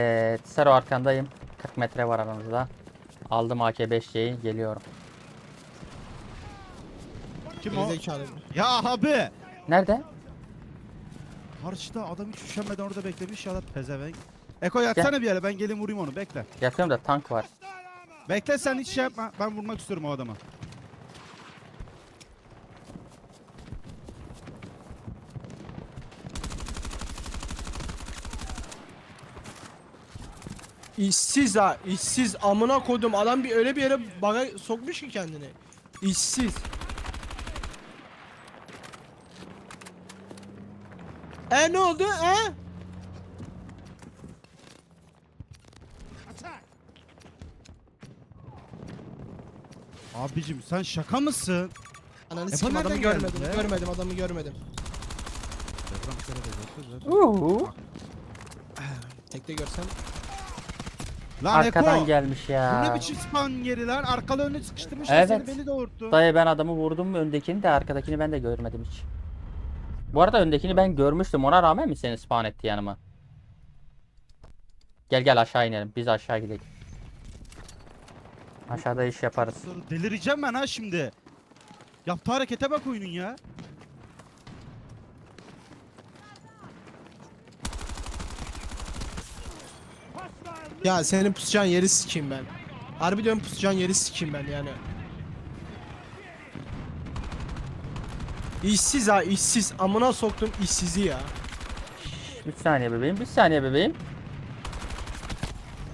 Evet, Sero arkandayım. 40 metre var aramızda. Aldım AK-5C'yi, geliyorum. Kim o? Gerizekalı. Ya abi. Nerede? Karşıda adam hiç üşenmeden orada beklemiş ya da pezevenk. Eko yatsana bir yere ben gelin vurayım onu bekle. Yatıyorum da tank var. Bekle sen hiç şey yapma. Ben vurmak istiyorum o adamı. İşsiz ha, işsiz. Amına koydum. Adam bir öyle bir yere baga sokmuş ki kendini. İşsiz. E ne oldu? E? Abicim sen şaka mısın? Ananı E, sikim adamı nereden görmedim. geldi? Görmedim adamı görmedim. Uuu. Tekte görsem. Lan Arkadan Eko. gelmiş Bu ya. ne biçim spawn yeri lan? Arkalı önüne sıkıştırmışlar Evet. seni beni doğurttu. Dayı ben adamı vurdum öndekini de arkadakini ben de görmedim hiç. Bu arada öndekini ben görmüştüm ona rağmen mi seni spawn etti yanıma? Gel gel aşağı inelim biz aşağı gidelim. Aşağıda iş yaparız. Delireceğim ben ha şimdi. Yaptığı harekete bak oyunun ya. Ya senin pusacağın yeri sikeyim ben. Harbi diyorum pusacağın yeri sikeyim ben yani. İşsiz ha işsiz. Amına soktum işsizi ya. Bir saniye bebeğim bir saniye bebeğim.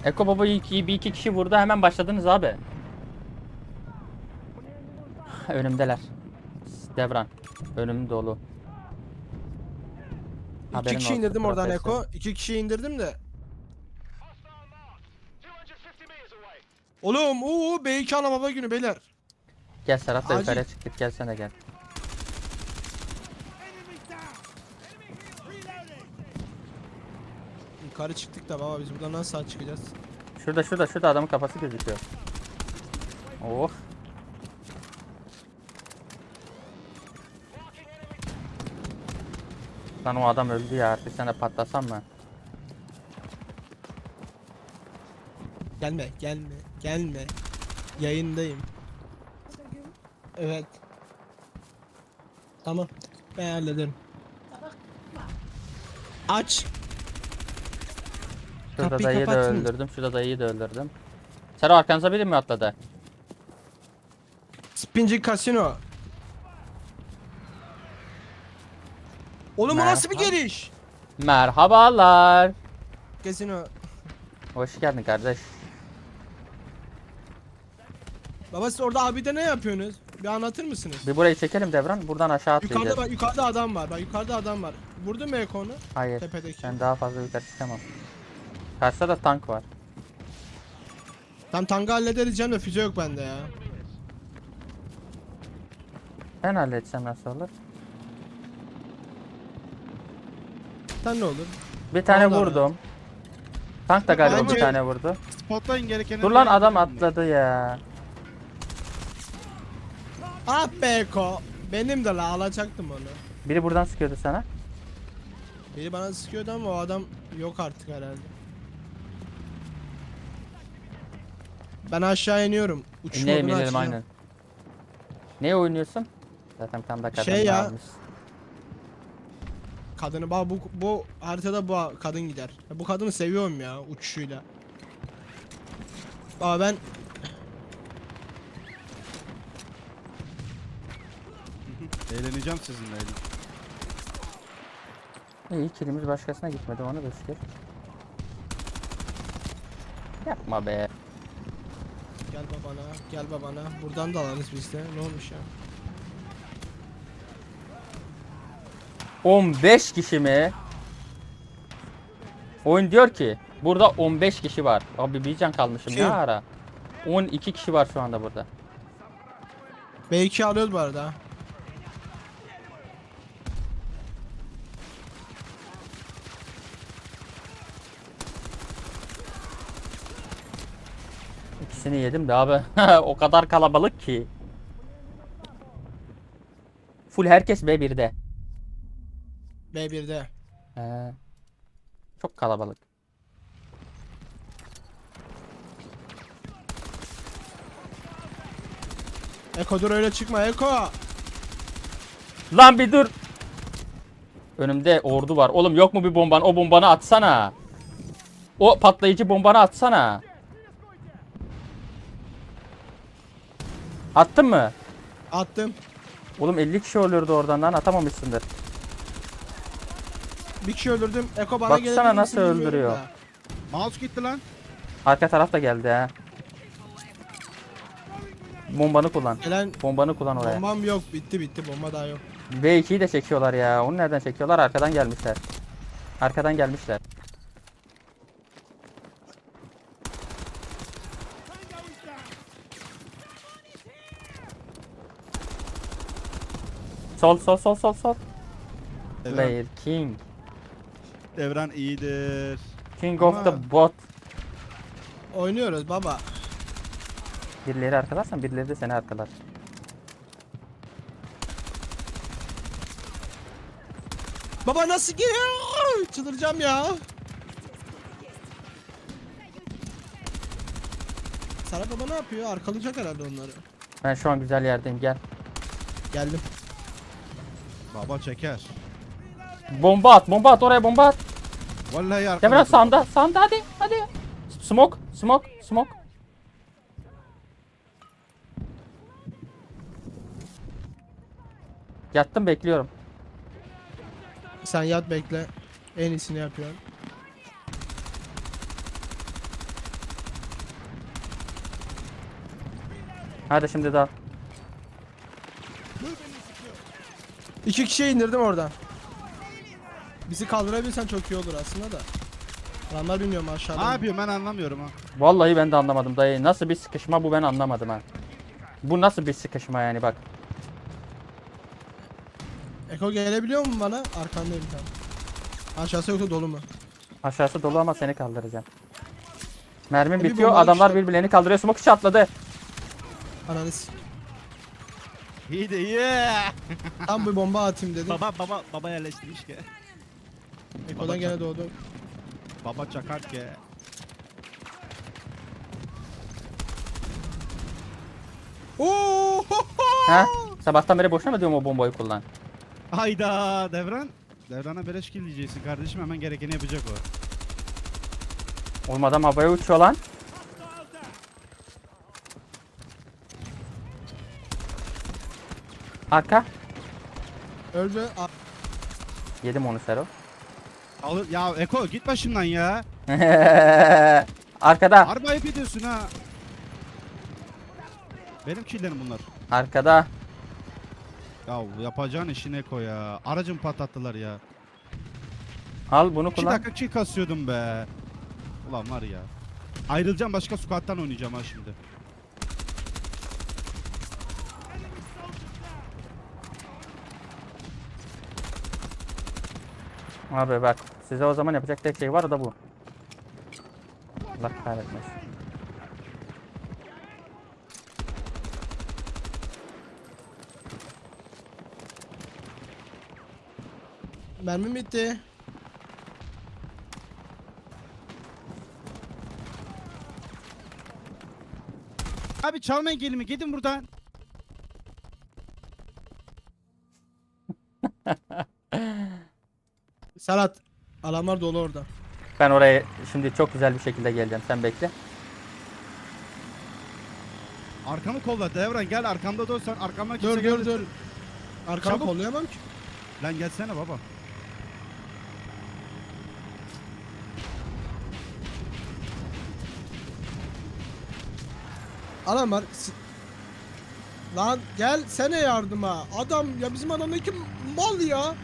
Eko Baba iki, bir iki kişi vurdu hemen başladınız abi. Önümdeler. Devran. Önüm dolu. Haberin İki kişi olsun indirdim oradan profesör. Eko. İki kişi indirdim de. Oğlum uuu B2 ana baba günü beyler. Gel Serhat da Acil. yukarıya çıktık gel sen de gel. Yukarı çıktık da baba biz buradan nasıl sağ çıkacağız? Şurada şurada şurada adamın kafası gözüküyor. Oh. Lan o adam öldü ya artık sana patlasam mı? Gelme gelme gelme. Yayındayım. Evet. Tamam. Ben hallederim. Aç. Şurada Kapıyı dayıyı da kapatın. öldürdüm. Şurada dayıyı da öldürdüm. Sero arkanıza biri mi atladı? Spinci Casino. Oğlum bu nasıl bir Merhaba. geliş? Merhabalar. Casino. Hoş geldin kardeş. Baba siz orada abide ne yapıyorsunuz? Bir anlatır mısınız? Bir burayı çekelim Devran. Buradan aşağı atlayacağız. Yukarıda bak yukarıda adam var. Bak yukarıda adam var. Vurdun mu Eko'nu? Hayır. Tepedeki. Ben daha fazla yukarı çıkamam. Karşıda da tank var. Tam tanga hallederiz canım da füze yok bende ya. Ben halletsem nasıl olur? Sen ne olur? Bir tane Vallahi. vurdum. Tank da galiba bir tane vurdu. Spotlayın gerekeni. Dur lan adam atladı ya. Ah be Eko. Benim de la alacaktım onu. Biri buradan sıkıyordu sana. Biri bana sıkıyordu ama o adam yok artık herhalde. Ben aşağı iniyorum. Uçuş İnelim modunu inelim açacağım. aynen. Ne oynuyorsun? Zaten tam da kadın Şey ya. varmış. Kadını bak bu bu haritada bu kadın gider. Bu kadını seviyorum ya uçuşuyla. Aa ben Eğleneceğim sizinle. eğlen- İyi kilimiz başkasına gitmedi onu da şükür. Yapma be. gel babana gel babana. Buradan da alırız biz de. Ne olmuş ya? 15 kişi mi? Oyun diyor ki burada 15 kişi var. Abi bir can kalmışım ne Kim? ara? 12 kişi var şu anda burada. B2 alıyoruz bu arada. ikisini yedim de abi. o kadar kalabalık ki. Full herkes B1'de. B1'de. Ee, çok kalabalık. Eko dur öyle çıkma Eko. Lan bir dur. Önümde ordu var. Oğlum yok mu bir bomban? O bombanı atsana. O patlayıcı bombanı atsana. Attın mı? Attım. Oğlum 50 kişi ölürdü oradan lan atamamışsındır. Bir kişi öldürdüm. Eko bana Baksana gelebilir misin nasıl bilmiyorum öldürüyor. da. Mouse gitti lan. Arka taraf da geldi ha. Bombanı kullan. Gelen Bombanı kullan oraya. bombam yok. Bitti bitti. Bomba daha yok. V2'yi de çekiyorlar ya. Onu nereden çekiyorlar? Arkadan gelmişler. Arkadan gelmişler. Sol sol sol sol sol. Player King. Devran iyidir. King of Ama- the bot. Oynuyoruz baba. Birileri arkalarsan birileri de seni arkalar. Baba nasıl geliyor? Çıldıracağım ya. Sana baba ne yapıyor? Arkalayacak herhalde onları. Ben şu an güzel yerdeyim gel. Geldim. Baba çeker. Bomba at bomba at oraya bomba at. Vallahi arkadaşlar. Demirhan sağında sağında hadi hadi. Smoke smoke smoke. Yattım bekliyorum. Sen yat bekle. En iyisini yapıyorsun. Hadi şimdi daha. İki kişiyi indirdim oradan. Bizi kaldırabilsen çok iyi olur aslında da. Adamlar bilmiyorum aşağıda. Ne yapıyor ben anlamıyorum ha. Vallahi ben de anlamadım dayı. Nasıl bir sıkışma bu ben anlamadım ha. Bu nasıl bir sıkışma yani bak. Eko gelebiliyor mu bana? Arkandayım tam. Aşağısı yoksa dolu mu? Aşağısı dolu ama seni kaldıracağım. Mermim E, bir bitiyor bomba adamlar işte. birbirlerini kaldırıyor. Smoke atladı. Ananı s- İyi de iyi. Tam bir bomba atayım dedim. baba baba baba yerleştirmiş ki. Eko'dan gene doğdu. Baba çakar ki. Oo! Ha? Sabahtan beri boşuna mı diyorum o bombayı kullan? Hayda Devran. Devran'a beleş kill diyeceksin kardeşim hemen gerekeni yapacak o. Oğlum adam havaya uçuyor lan. Arka. Öldü. A- Yedim onu Sero. Alır ya Eko git başımdan ya. Arkada. Harbi ayıp ediyorsun ha. Benim killerim bunlar. Arkada. Ya yapacağın işin Eko ya. Aracımı patlattılar ya. Al bunu 2 kullan. dakika kill kasıyordum be. Ulan var ya. Ayrılacağım başka squat'tan oynayacağım ha şimdi. Abi bak size o zaman yapacak tek şey var da bu. Allah kahretmesin. Mermim bitti. Abi çalmayın gelimi gidin buradan. Serhat. Adamlar dolu orada. Ben oraya şimdi çok güzel bir şekilde geleceğim. Sen bekle. Arkamı kolla Devran gel arkamda dursan arkamdan kimse Dur dur gelmesin. dur. Arkamı Çabuk. kollayamam ki. Lan gelsene baba. Adam var. S- Lan gel sene yardıma. Adam ya bizim adamdaki mal ya.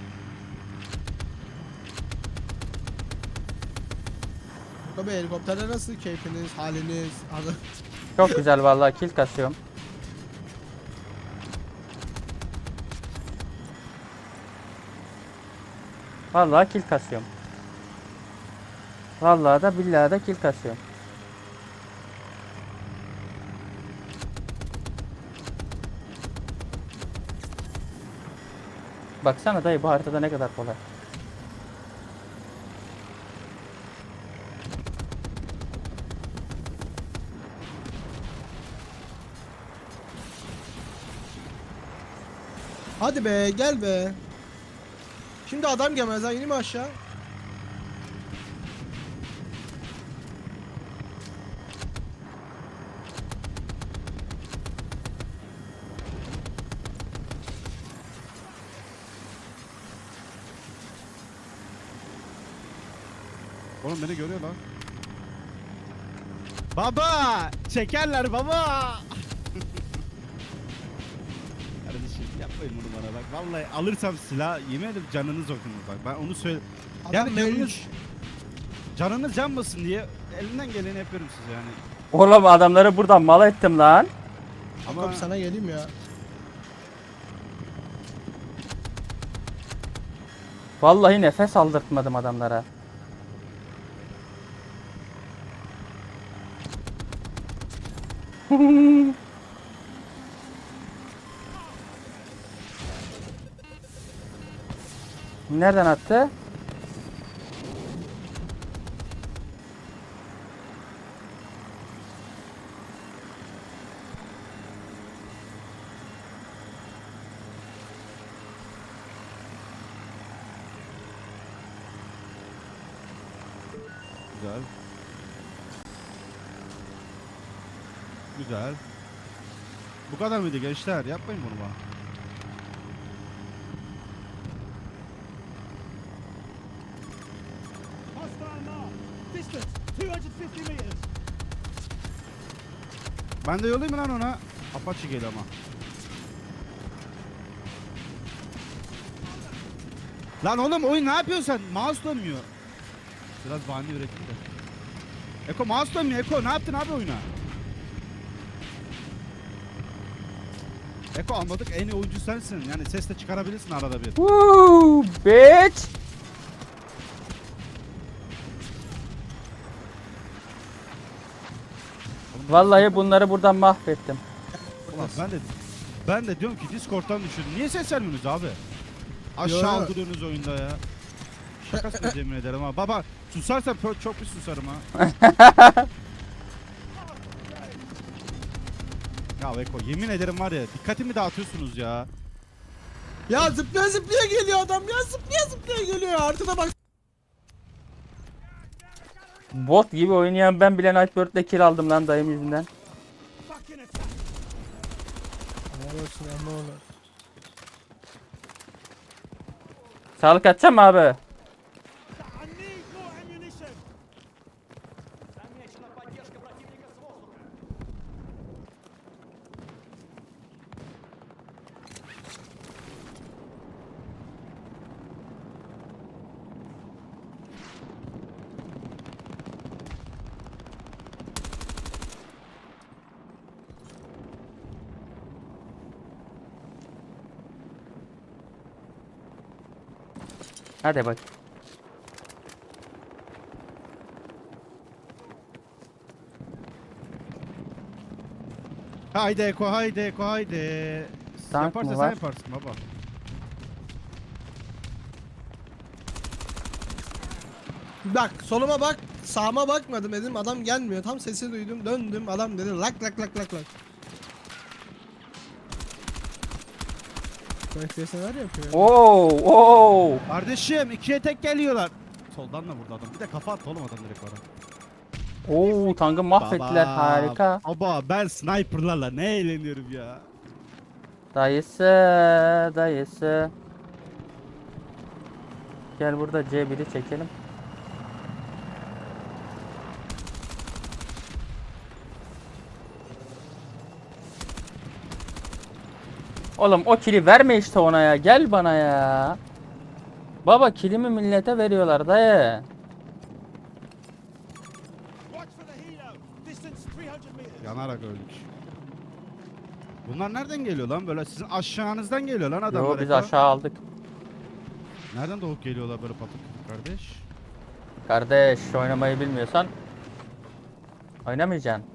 Tabii helikopterde nasıl keyfiniz, haliniz? Adam- Çok güzel vallahi kill kasıyorum. Vallahi kill kasıyorum. Vallahi da billahi da kill kasıyorum. Baksana dayı bu haritada ne kadar kolay. Hadi be gel be. Şimdi adam gelmez ha ineyim mi aşağı? Oğlum beni görüyor lan. Baba! Çekerler baba! Kardeşim yapmayın bunu bana bak. Vallahi alırsam silah yemin ederim canınız okunur bak. Ben onu söyle. Adam Yani canınız, canınız yanmasın diye elimden geleni yapıyorum size yani. Oğlum adamları buradan mal ettim lan. Ama Ama sana geleyim ya. Vallahi nefes aldırtmadım adamlara. Nereden attı? Güzel. Güzel. Bu kadar mıydı gençler? Yapmayın bunu bana. Ben de yollayayım lan ona? Apache geliyor ama. Lan oğlum oyun ne yapıyorsun sen? Mouse dönmüyor. Biraz bahane ürettim de. Eko mouse dönmüyor Eko ne yaptın abi oyuna? Eko anladık en iyi oyuncu sensin. Yani ses de çıkarabilirsin arada bir. Woo, bitch. Vallahi bunları buradan mahvettim. Ulan ben de ben de diyorum ki Discord'dan düşürdüm. Niye ses vermiyorsunuz abi? Aşağı yo. aldırıyorsunuz oyunda ya. Şaka söylüyorum yemin ederim ha. Baba susarsan pö- çok bir susarım ha. ya Eko yemin ederim var ya dikkatimi dağıtıyorsunuz ya. Ya zıplaya zıplaya geliyor adam ya zıplaya zıplaya geliyor artına bak. Bot gibi oynayan ben bile Nightbird'le kill aldım lan dayım yüzünden. Helal olsun olur. Sağlık atacağım abi? Hadi bak. Haydi Eko haydi Eko haydi. Tank Yaparsa mı sen var? yaparsın baba. Bak soluma bak sağıma bakmadım dedim adam gelmiyor tam sesi duydum döndüm adam dedi lak lak lak lak lak. FPS neler yapıyor? Oo, oo. Kardeşim ikiye tek geliyorlar. Soldan da vurdu adam. Bir de kafa attı oğlum adam direkt bana. Oo, tankı mahvettiler harika. Baba ben sniperlarla ne eğleniyorum ya. Dayısı, dayısı. Gel burada C1'i çekelim. Oğlum o kili verme işte ona ya. Gel bana ya. Baba kilimi millete veriyorlar dayı. Watch for the helo. Distance 300 meters. Yanarak öldük. Bunlar nereden geliyor lan böyle? Sizin aşağınızdan geliyor lan adamlar. Yo biz Eko. aşağı aldık. Nereden doğup geliyorlar böyle patık kardeş? Kardeş oynamayı bilmiyorsan oynamayacaksın.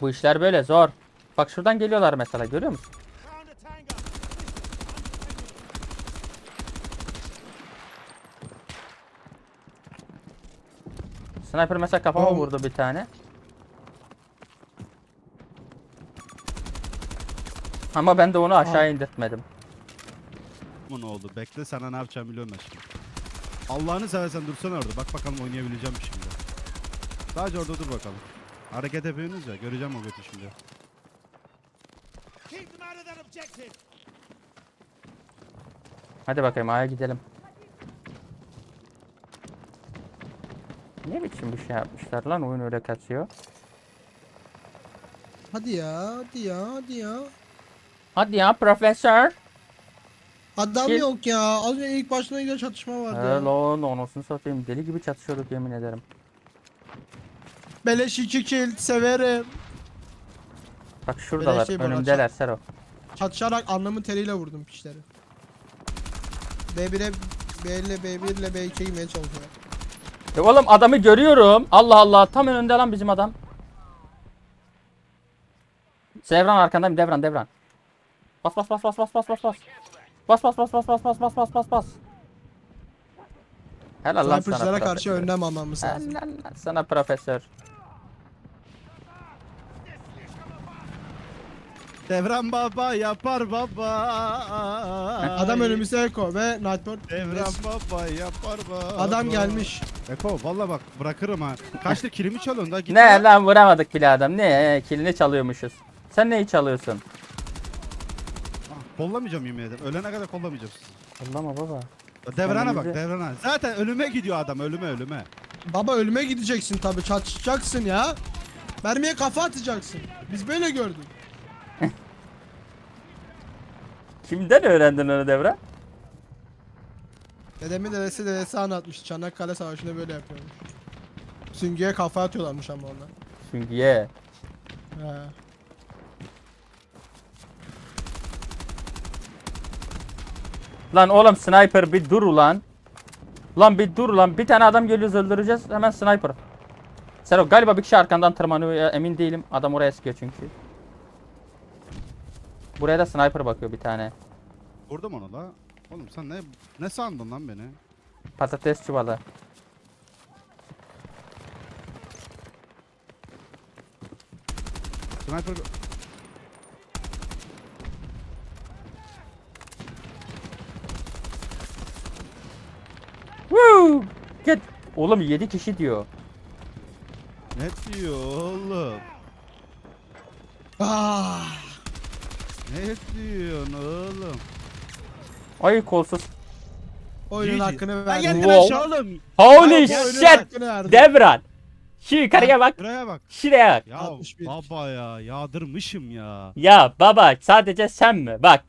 Bu işler böyle zor. Bak şuradan geliyorlar mesela görüyor musun? Sniper mesela kafama Oğlum. vurdu bir tane. Ama ben de onu aşağı indirtmedim. Bu ne oldu? Bekle sana ne yapacağım biliyorum ben şimdi. Allah'ını seversen dursana orada. Bak bakalım oynayabileceğim mi şimdi. Sadece orada dur bakalım. Hareket yapıyorsunuz ya. Göreceğim o götü şimdi. Hadi bakayım A'ya gidelim. Ne biçim bir şey yapmışlar lan oyun öyle kaçıyor. Hadi ya, hadi ya, hadi ya. Hadi ya profesör. Adam Kim? yok ya. Az önce ilk başına güzel çatışma vardı. ya. Hello anasını satayım. Deli gibi çatışıyorduk yemin ederim. Beleş 2 kill severim. Bak şuradalar Beleşi bana önümdeler Sero. Çatışarak alnımın teriyle vurdum piçleri. B1'e B ile B1 ile B2'ye girmeye çalışıyor. E oğlum adamı görüyorum. Allah Allah tam önünde lan bizim adam. Devran arkandayım devran devran. Bas bas bas bas bas bas bas bas. Bas bas bas bas bas bas bas bas bas bas. Helal lan sana Sniper'cılara karşı önlem almamız lazım. Helal lan sana profesör. Devran baba yapar baba. Adam önümüzde Eko ve Nightbird. Devran baba yapar baba. Adam gelmiş. Eko valla bak bırakırım ha. Kaçtı kilimi çalıyorsun da git. Ne lan vuramadık bile adam. Ne kilini çalıyormuşuz. Sen neyi çalıyorsun? Ah, Kollamayacağım yemin ederim. Ölene kadar kollamayacağım sizi. Allah'ım baba. Devrana bak Önümüzde- devrana. Zaten ölüme gidiyor adam ölüme ölüme. Baba ölüme gideceksin tabi çatışacaksın ya. Mermiye kafa atacaksın. Biz böyle gördük. Kimden öğrendin onu devre? Dedemin dedesi dedesi anlatmıştı. Çanakkale Savaşı'nda böyle yapıyormuş. Süngüye kafa atıyorlarmış ama onlar. Çünkü ye. He. Lan oğlum sniper bir dur ulan. Lan bir dur lan. Bir tane adam geliyoruz öldüreceğiz. Hemen sniper. Sero galiba bir kişi arkandan tırmanıyor ya emin değilim. Adam oraya sıkıyor çünkü. Buraya da sniper bakıyor bir tane. Vurdum onu la. Oğlum sen ne ne sandın lan beni? Patates çuvalı. Sniper Woo! Get. Oğlum 7 kişi diyor. ne diyor oğlum? Ah. Ne diyorsun oğlum? Ay kolsuz. Oyunun GG. hakkını Lan verdi. yedin Wow. aşağı oğlum. Holy Oyunun shit! hakkını. Devran. Şu yukarıya bak. Şuraya bak. Şuraya bak. Ya 61. baba ya yağdırmışım ya. Ya baba sadece sen mi? Bak.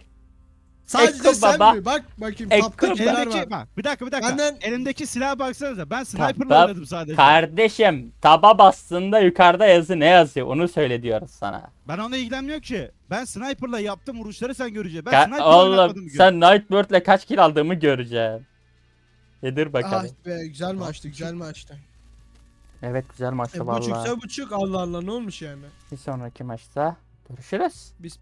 Sadece Eko sen baba. mi? Bak bakayım Eko tapta kimler var. Elimdeki bak bir dakika bir dakika. Benden- Elimdeki silaha baksanıza. Ben sniper'la Tamam. oynadım sadece. Kardeşim taba bastığında yukarıda yazı ne yazıyor onu söyle diyoruz sana. ben ona ilgilenmiyorum ki. Ben sniper'la yaptım vuruşları sen göreceksin. Ben Ka- sniper'la oynatmadım Oğlum sen Nightbird'le kaç kill aldığımı göreceğim. Yedir bakalım. Ah be güzel maçtı güzel maçtı. Evet güzel maçtı E, vallahi. buçuksa buçuk Allah Allah ne olmuş yani. Bir sonraki maçta görüşürüz. Biz